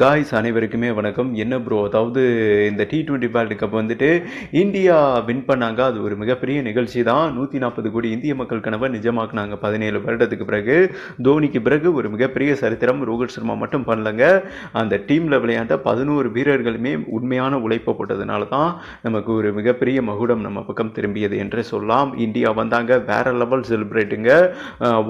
Guys அனைவருக்குமே வணக்கம். என்ன ப்ரோ அதாவது இந்த டி டுவெண்ட்டி வேர்ல்டு கப் வந்துட்டு இந்தியா வின் பண்ணாங்க. அது ஒரு மிகப்பெரிய நிகழ்ச்சி தான். நூற்றி நாற்பது கோடி இந்திய மக்கள் கனவை நிஜமாக்குனாங்க. பதினேழு வருடத்துக்கு பிறகு தோனிக்கு பிறகு ஒரு மிகப்பெரிய சரித்திரம் ரோஹித் சர்மா மட்டும் பண்ணலங்க. அந்த டீமில் விளையாண்ட பதினோரு வீரர்களுமே உண்மையான உழைப்பை போட்டதுனால தான் நமக்கு ஒரு மிகப்பெரிய மகுடம் நம்ம பக்கம் திரும்பியது என்று சொல்லலாம். இந்தியா வந்தாங்க. வேற லெவல் செலிப்ரேட்டுங்க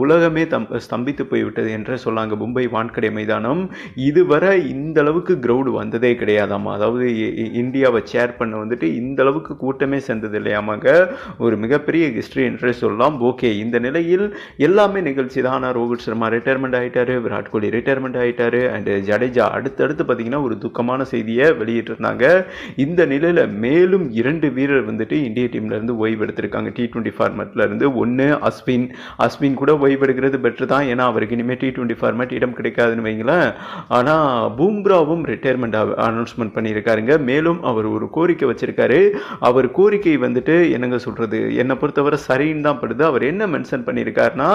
உலகமே தம் ஸ்தம்பித்து போய்விட்டது என்று சொல்லாங்க மும்பை வான்கடை மைதானம். இதுவரை இந்த அளவுக்கு க்ரௌடு வந்ததே கிடையாதாம்மா. அதாவது இ- இந்தியாவை சேர் பண்ண வந்துட்டு இந்த அளவுக்கு கூட்டமே சேர்ந்தது இல்லையாமாங்க. ஒரு மிகப்பெரிய ஹிஸ்ட்ரி என்றே சொல்லலாம். ஓகே இந்த நிலையில் எல்லாமே நிகழ்ச்சி தான்? ஆனால் ரோஹித் சர்மா ரிட்டையர்மெண்ட் ஆகிட்டாரு விராட் கோலி ரிட்டையர்மெண்ட் ஆகிட்டாரு அண்ட் ஜடேஜா அடுத்தடுத்து பார்த்தீங்கன்னா ஒரு துக்கமான செய்தியை வெளியிட்டிருந்தாங்க. இந்த நிலையில் மேலும் இரண்டு வீரர் வந்துட்டு இந்திய டீம்லேருந்து ஓய்வு எடுத்திருக்காங்க. டி டுவெண்ட்டி ஃபார்மேட்லேருந்து ஒன்று அஸ்வின். அஸ்வின் கூட ஓய்வு எடுக்கிறது பெட்ரு தான். ஏன்னா அவருக்கு இனிமேல் டி டுவெண்ட்டி ஃபார்மேட் இடம் கிடைக்காதுன்னு வைங்களேன். ஆனால் பூம்ராவும் ரிட்டையர்மெண்ட் அனௌன்ஸ்மெண்ட் பண்ணியிருக்காருங்க. மேலும் அவர் ஒரு கோரிக்கை வச்சிருக்காரு. அவர் கோரிக்கை வந்துட்டு என்னங்க சொல்கிறது என்னை பொறுத்தவரை சரின்னு தான் படுது. அவர் என்ன மென்ஷன் பண்ணியிருக்காருன்னா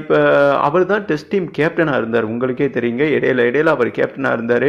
இப்போ அவர் தான் டெஸ்ட் டீம் கேப்டனாக இருந்தார். உங்களுக்கே தெரியுங்க. இடையில இடையில அவர் கேப்டனாக இருந்தார்.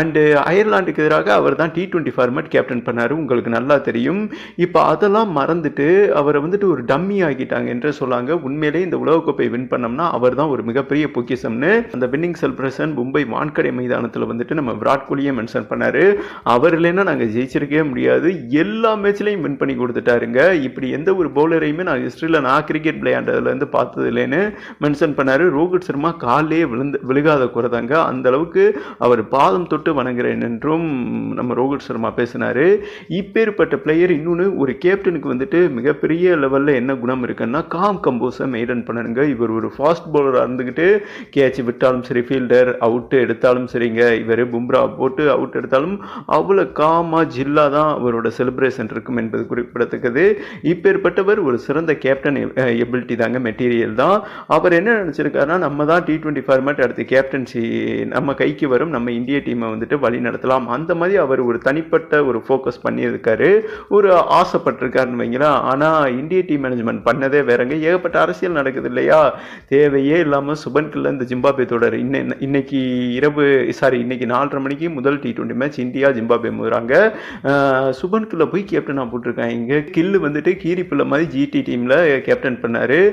அண்டு அயர்லாண்டுக்கு எதிராக அவர் தான் டி டுவெண்ட்டி ஃபார்மேட் கேப்டன் பண்ணார். உங்களுக்கு நல்லா தெரியும். இப்போ அதெல்லாம் மறந்துட்டு அவரை வந்துட்டு ஒரு டம்மி ஆகிட்டாங்க என்று சொல்லாங்க. உண்மையிலே இந்த உலகக்கோப்பை வின் பண்ணோம்னா அவர் தான் ஒரு மிகப்பெரிய பொக்கிஷம்னு. அந்த வின்னிங் செலிப்ரேஷன் மும்பை வான்கடை மைதானத்தில் வந்துட்டு நம்ம விராட் கோலியை மென்ஷன் பண்ணார். அவர் இல்லைன்னா நாங்கள் ஜெயிச்சிருக்கவே முடியாது. எல்லா மேட்ச்லையும் வின் பண்ணி கொடுத்துட்டாருங்க. இப்படி எந்த ஒரு பவுலரையுமே நான் ஹிஸ்ட்ரியில் நான் கிரிக்கெட் விளையாண்டதுலேருந்து பார்த்தது இல்லைன்னு மென்ஷன் பண்ணார். ரோஹித் சர்மா காலே விழுந்து விழுகாத குறைதாங்க. அந்த அளவுக்கு அவர் பாதம் தொட்டு வணங்குறேன் என்றும் நம்ம ரோஹித் சர்மா பேசினாரு. இப்பேற்பட்ட பிளேயர் இன்னொன்று ஒரு கேப்டனுக்கு வந்துட்டு மிகப்பெரிய லெவலில் என்ன குணம் இருக்குன்னா காம் கம்போஸை மெயின்டைன் பண்ணணுங்க. இவர் ஒரு ஃபாஸ்ட் பவுலராக இருந்துக்கிட்டு கேட்ச் விட்டாலும் சரி ஃபீல்டர் அவுட்டு எடுத்தாலும் சரி பண்ணுறீங்க இவர் பும்ரா போட்டு அவுட் எடுத்தாலும் அவ்வளோ காமா ஜில்லா தான் அவரோட செலிப்ரேஷன் இருக்கும் என்பது குறிப்பிடத்தக்கது. இப்பேற்பட்டவர் ஒரு சிறந்த கேப்டன் எபிலிட்டி தாங்க மெட்டீரியல் தான். அவர் என்ன நினச்சிருக்காருன்னா நம்ம தான் டி டுவெண்ட்டி ஃபார்மேட் அடுத்து கேப்டன்சி நம்ம கைக்கு வரும் நம்ம இந்திய டீமை வந்துட்டு வழி நடத்தலாம். அந்த மாதிரி அவர் ஒரு தனிப்பட்ட ஒரு ஃபோக்கஸ் பண்ணியிருக்காரு. ஒரு ஆசைப்பட்டிருக்காருன்னு வைங்களேன். ஆனால் இந்திய டீம் மேனேஜ்மெண்ட் பண்ணதே வேறங்க. ஏகப்பட்ட அரசியல் நடக்குது இல்லையா? தேவையே இல்லாமல் சுபன்கில் இந்த ஜிம்பாபே தொடர். இன்னை இன்னைக்கு இரவு சாரி இன்றைக்கி நாலரை மணிக்கு முதல் T twenty match India Zimbabwe மோதுறாங்க. Shubman Gill போய் கேப்டனாக போட்டிருக்காங்க. இங்கே கில்லு வந்துட்டு கீரி பிள்ளை மாதிரி ஜிடி டீமில் கேப்டன் பண்ணார்.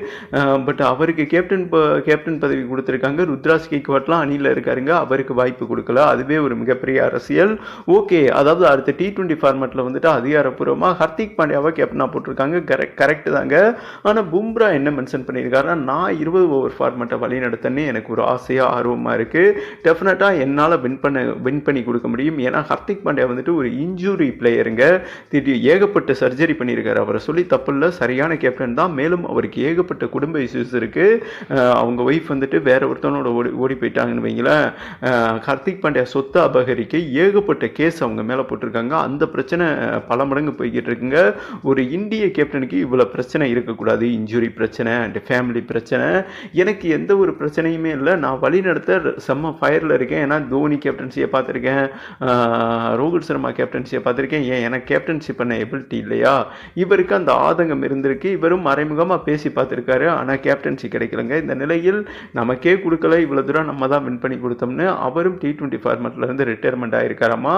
பட் அவருக்கு கேப்டன் ப- கேப்டன் பதவி கொடுத்துருக்காங்க. ருத்ராஸ் கேக்வாட்லாம் அணியில் இருக்காருங்க. அவருக்கு வாய்ப்பு கொடுக்கல. அதுவே ஒரு மிகப்பெரிய அரசியல். ஓகே அதாவது அடுத்த டி டுவெண்ட்டி ஃபார்மேட்டில் வந்துட்டு அதிகாரப்பூர்வமாக ஹர்திக் பாண்டியாவை கேப்டனாக போட்டிருக்காங்க. கரெக்ட் கரெக்டு தாங்க. ஆனால் பும்ரா என்ன மென்ஷன் பண்ணியிருக்காருன்னா நான் இருபது ஓவர் ஃபார்மேட்டை வழி நடத்தன்னு எனக்கு ஒரு ஆசையாக ஆர்வமாக இருக்குது டெஃபினட்டாக என்னால் வின் பண்ண வின் பண்ணி கொடுக்க முடியும். ஏன்னா ஹர்திக் பாண்டியா வந்துட்டு ஒரு இன்ஜூரி பிளேயருங்க திடீர் ஏகப்பட்ட சர்ஜரி பண்ணியிருக்காரு அவரை சொல்லி தப்பில்ல சரியான கேப்டன் தான். மேலும் அவருக்கு ஏகப்பட்ட குடும்ப இஷ்யூஸ் இருக்குது அவங்க ஒய்ஃப் வந்துட்டு வேற ஒருத்தனோட ஓடி ஓடி போயிட்டாங்கன்னு வைங்களேன். ஹர்திக் பாண்டியா சொத்து அபகரிக்க ஏகப்பட்ட கேஸ் அவங்க மேலே போட்டிருக்காங்க. அந்த பிரச்சனை பல மடங்கு போய்கிட்டு இருக்குங்க. ஒரு இந்திய கேப்டனுக்கு இவ்வளோ பிரச்சனை இருக்கக்கூடாது. இன்ஜுரி பிரச்சனை அண்ட் ஃபேமிலி பிரச்சனை. எனக்கு எந்த ஒரு பிரச்சனையுமே இல்லை. நான் வழி நடத்த செம்ம ஃபயரில் இருக்கேன். ஏன்னா தோனி கேப்டன்சியை பார்த்துருக்கேன். ரோஹித் சர்மா கேப்டன்சியை பார்த்துருக்கேன். ஏன் எனக்கு கேப்டன்சி பண்ண எபிலிட்டி இல்லையா? இவருக்கு அந்த ஆதங்கம் இருந்திருக்கு. இவரும் மறைமுகமாக பேசி பார்த்துருக்காரு. ஆனால் கேப்டன்சி கிடைக்கலங்க. இந்த நிலையில் நமக்கே கொடுக்கல. இவ்வளோ தூரம் நம்ம தான் வின் பண்ணி கொடுத்தோம்னு அவரும் டி ட்வெண்ட்டி ஃபார்மேட்லேருந்து ரிட்டையர்மெண்ட் ஆகிருக்காராமா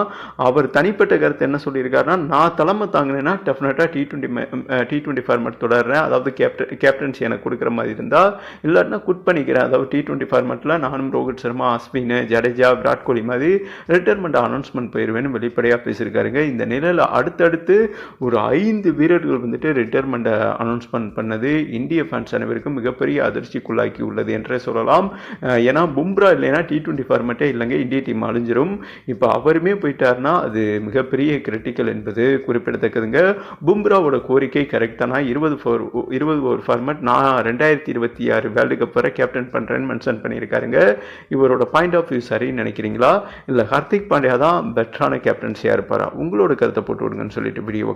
அவர் தனிப்பட்ட கருத்து என்ன சொல்லியிருக்காருன்னா நான் தலைமை தாங்கினேன்னா டெஃபினட்டாக T twenty T twenty format தொடர்றேன். அதாவது கேப்டன் கேப்டன்சி எனக்கு கொடுக்குற மாதிரி இருந்தால் இல்லாட்டினா குட் பண்ணிக்கிறேன். அதாவது டி ட்வெண்ட்டி ஃபார்மேட்டில் நானும் ரோஹித் சர்மா அஸ்வின் ஜடேஜா விராட் கோலி மாதிரி ரிட்டைர்மெண்ட் அனௌன்ஸ்மெண்ட் போயிடுவேன்னு வெளிப்படையாக பேசியிருக்காருங்க. இந்த நிலையில் அடுத்தடுத்து ஒரு ஐந்து வீரர்கள் வந்துட்டு ரிட்டைர்மெண்ட்டை அனௌன்ஸ்மெண்ட் பண்ணது இந்திய ஃபேன்ஸ் அனைவருக்கும் மிகப்பெரிய அதிர்ச்சிக்குள்ளாக்கி உள்ளது என்றே சொல்லலாம். ஏன்னா பும்ரா இல்லைன்னா டி டுவெண்ட்டி ஃபார்மேட்டே இல்லைங்க இந்திய டீம் அழிஞ்சிரும். இப்போ அவருமே போயிட்டாருன்னா அது மிகப்பெரிய கிரிட்டிக்கல் என்பது குறிப்பிடத்தக்கதுங்க. பும்ராவோட கோரிக்கை கரெக்டானா இருபது ஃபோர் இருபது ஓவர் ஃபார்மேட் நான் ரெண்டாயிரத்தி இருபத்தி ஆறு வேர்ல்டு கப் வரை கேப்டன் பண்ணுறேன்னு மென்ஷன் பண்ணியிருக்காருங்க. இவரோட பாயிண்ட் ஆஃப் வியூ சரின்னு நினைக்கிறீங்களா? இல்லை ஹர்திக் பாண்டியா தான் பெட்டரான கேப்டன்சியாக இருப்பாரா? உங்களோட கருத்தை போட்டு விடுங்கன்னு சொல்லிட்டு வீடியோ